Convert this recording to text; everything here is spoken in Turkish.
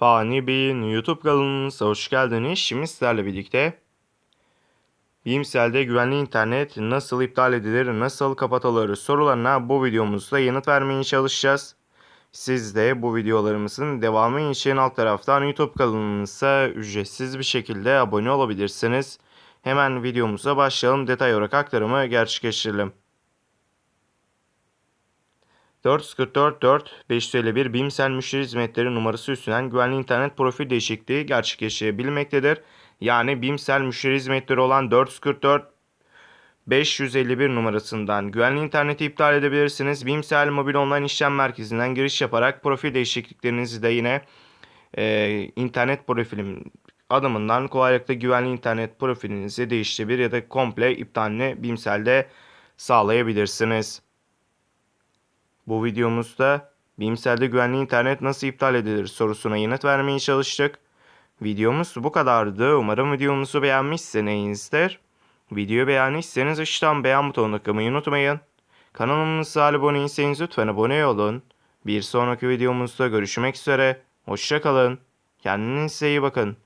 Fani Bey'in YouTube kanalımıza hoş geldiniz. Şimdi sizlerle birlikte Bimsel'de güvenli internet nasıl iptal edilir, nasıl kapatılır sorularına bu videomuzda yanıt vermeye çalışacağız. Siz de bu videolarımızın devamı için alt taraftan YouTube kanalımıza ücretsiz bir şekilde abone olabilirsiniz. Hemen videomuza başlayalım. Detay olarak aktarımı gerçekleştirelim. 444 4 551 Bimsel müşteri hizmetleri numarası üstünden güvenli internet profil değişikliği gerçekleşebilmektedir. Yani Bimsel müşteri hizmetleri olan 444 551 numarasından güvenli interneti iptal edebilirsiniz. Bimsel mobil online işlem merkezinden giriş yaparak profil değişikliklerinizi de yine e, internet profilim adımından kolaylıkla güvenli internet profilinizi değiştirebilir ya da komple iptalini Bimsel'de sağlayabilirsiniz. Bu videomuzda Bimsel'de güvenli internet nasıl iptal edilir sorusuna yanıt vermeye çalıştık. Videomuz bu kadardı. Umarım videomuzu beğenmişsinizdir. Videoyu beğendiyseniz aşağıdan beğen butonuna tıklamayı unutmayın. Kanalımıza abone değilseniz lütfen abone olun. Bir sonraki videomuzda görüşmek üzere. Hoşçakalın. Kendinize iyi bakın.